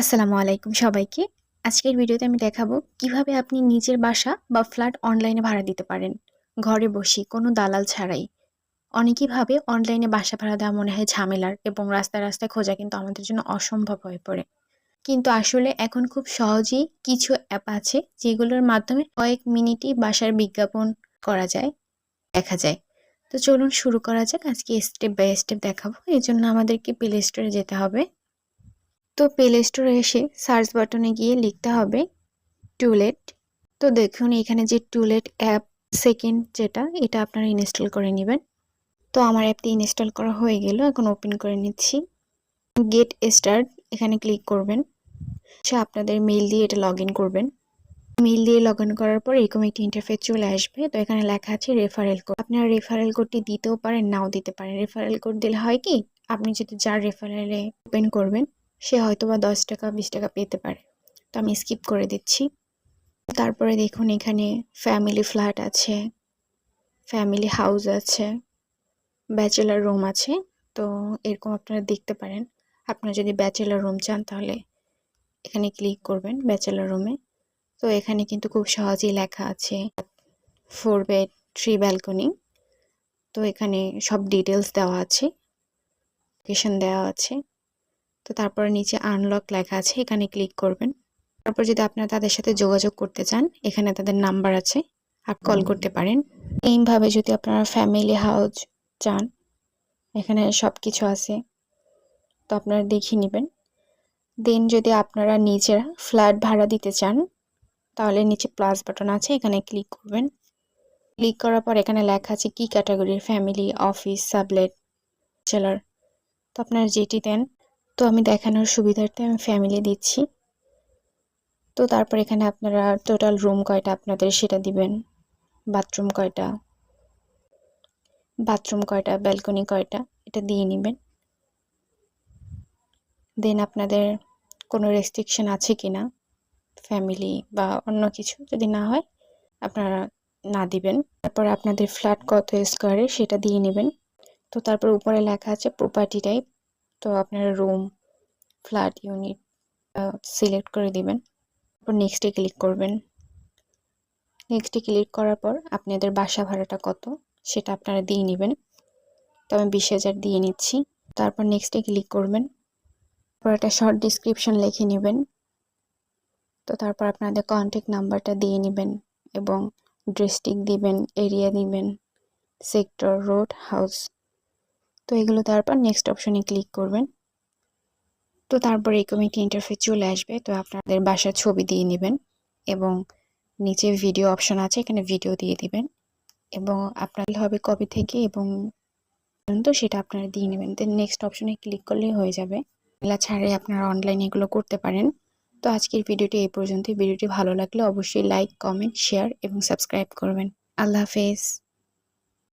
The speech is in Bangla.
আসসালামু আলাইকুম সবাইকে। আজকের ভিডিওতে আমি দেখাবো কীভাবে আপনি নিজের বাসা বা ফ্ল্যাট অনলাইনে ভাড়া দিতে পারেন। ঘরে বসে কোনো দালাল ছাড়াই। অনেকেই ভাবে অনলাইনে বাসা ভাড়া দেওয়া মনে হয় ঝামেলার এবং রাস্তায় রাস্তায় খোঁজা কিন্তু আমাদের জন্য অসম্ভব হয়ে পড়ে। কিন্তু আসলে এখন খুব সহজেই কিছু অ্যাপ আছে যেগুলোর মাধ্যমে কয়েক মিনিটই বাসার বিজ্ঞাপন করা যায়, দেখা যায়। তো চলুন শুরু করা যাক। আজকে স্টেপ বাই স্টেপ দেখাবো। এই জন্য আমাদেরকে প্লে স্টোরে যেতে হবে। তো প্লে স্টোরে এসে সার্চ বাটনে গিয়ে লিখতে হবে টুলেট তো দেখুন, এখানে যে টুলেট অ্যাপ সেকেন্ড যেটা, এটা আপনারা ইনস্টল করে নেবেন। তো আমার অ্যাপটি ইনস্টল করা হয়ে গেল, এখন ওপেন করে নিচ্ছি। গেট স্টার্ট এখানে ক্লিক করবেন। সে আপনাদের মেইল দিয়ে এটা লগ করবেন। মেইল দিয়ে লগ করার পর এরকম একটি ইন্টারফেস চলে আসবে। তো এখানে লেখা আছে রেফারেল কোড আপনারা রেফারেল কোডটি দিতেও পারেন, নাও দিতে পারেন। রেফারেল কোড দিলে হয় কি, আপনি যদি যার রেফারেলে ওপেন করবেন সে হয়তো বা দশ টাকা, বিশ টাকা পেতে পারে। তো আমি স্কিপ করে দিচ্ছি। তারপরে দেখুন এখানে ফ্যামিলি ফ্ল্যাট আছে ফ্যামিলি হাউস আছে ব্যাচেলার রুম আছে। তো এরকম আপনারা দেখতে পারেন। আপনারা যদি ব্যাচেলার রুম চান তাহলে এখানে ক্লিক করবেন ব্যাচেলার রুমে তো এখানে কিন্তু খুব সহজেই লেখা আছে ফোর বেড থ্রি ব্যালকনি তো এখানে সব ডিটেলস দেওয়া আছে লোকেশন দেওয়া আছে। তো তারপরে নিচে আনলক লেখা আছে এখানে ক্লিক করবেন। তারপর যদি আপনারা তাদের সাথে যোগাযোগ করতে চান এখানে তাদের নাম্বার আছে আর কল করতে পারেন। এইভাবে যদি আপনারা ফ্যামিলি হাউস চান এখানে সব কিছু আছে তো আপনারা দেখিয়ে নেবেন। দেন যদি আপনারা নিজেরা ফ্ল্যাট ভাড়া দিতে চান তাহলে নিচে প্লাস বাটন আছে এখানে ক্লিক করবেন। ক্লিক করার পর এখানে লেখা আছে কি ক্যাটাগরির ফ্যামিলি অফিস সাবলেট চেলার তো আপনারা যেটি দেন তো আমি দেখানোর সুবিধার্থে আমি ফ্যামিলি দিচ্ছি। তো তারপর এখানে আপনারা টোটাল রুম কয়টা আপনাদের সেটা দিবেন? বাথরুম কয়টা? বাথরুম কয়টা? ব্যালকনি কয়টা? এটা দিয়ে নেবেন। দেন আপনাদের কোনো রেস্ট্রিকশন আছে কি না? ফ্যামিলি বা অন্য কিছু যদি না হয়, আপনারা না দিবেন। তারপর আপনাদের ফ্ল্যাট কত স্কোয়ারে সেটা দিয়ে নেবেন। তো তারপর উপরে লেখা আছে প্রপার্টি টাইপ তো আপনারা রুম ফ্ল্যাট ইউনিট সিলেক্ট করে দিবেন। তারপর নেক্সটে ক্লিক করবেন। নেক্সটে ক্লিক করার পর আপনাদের বাসা ভাড়াটা কত, সেটা আপনারা দিয়ে নেবেন। তো আমি বিশ হাজার দিয়ে নিচ্ছি। তারপর নেক্সটে ক্লিক করবেন। তারপর একটা শর্ট ডিসক্রিপশন লিখে নেবেন। তো তারপর আপনাদের কন্ট্যাক্ট নাম্বারটা দিয়ে নেবেন এবং ডিস্ট্রিক্ট দিবেন এরিয়া দিবেন সেক্টর রোড হাউস তো এগুলো তারপর নেক্সট অপশনে ক্লিক করবেন। তো তারপর এই কমিটি ইন্টারফেস চলে আসবে। তো আপনাদের বাসার ছবি দিয়ে নেবেন এবং নিচে ভিডিও অপশন আছে, এখানে ভিডিও দিয়ে দিবেন এবং আপনার হবে কবে থেকে এবং তো সেটা আপনারা দিয়ে নেবেন। দেন নেক্সট অপশনে ক্লিক করলেই হয়ে যাবে। এগুলা ছাড়ে আপনারা অনলাইনে এগুলো করতে পারেন। তো আজকের ভিডিওটি এই পর্যন্তই। ভিডিওটি ভালো লাগলে অবশ্যই লাইক কমেন্ট শেয়ার এবং সাবস্ক্রাইব করবেন। আল্লাহ হাফেজ।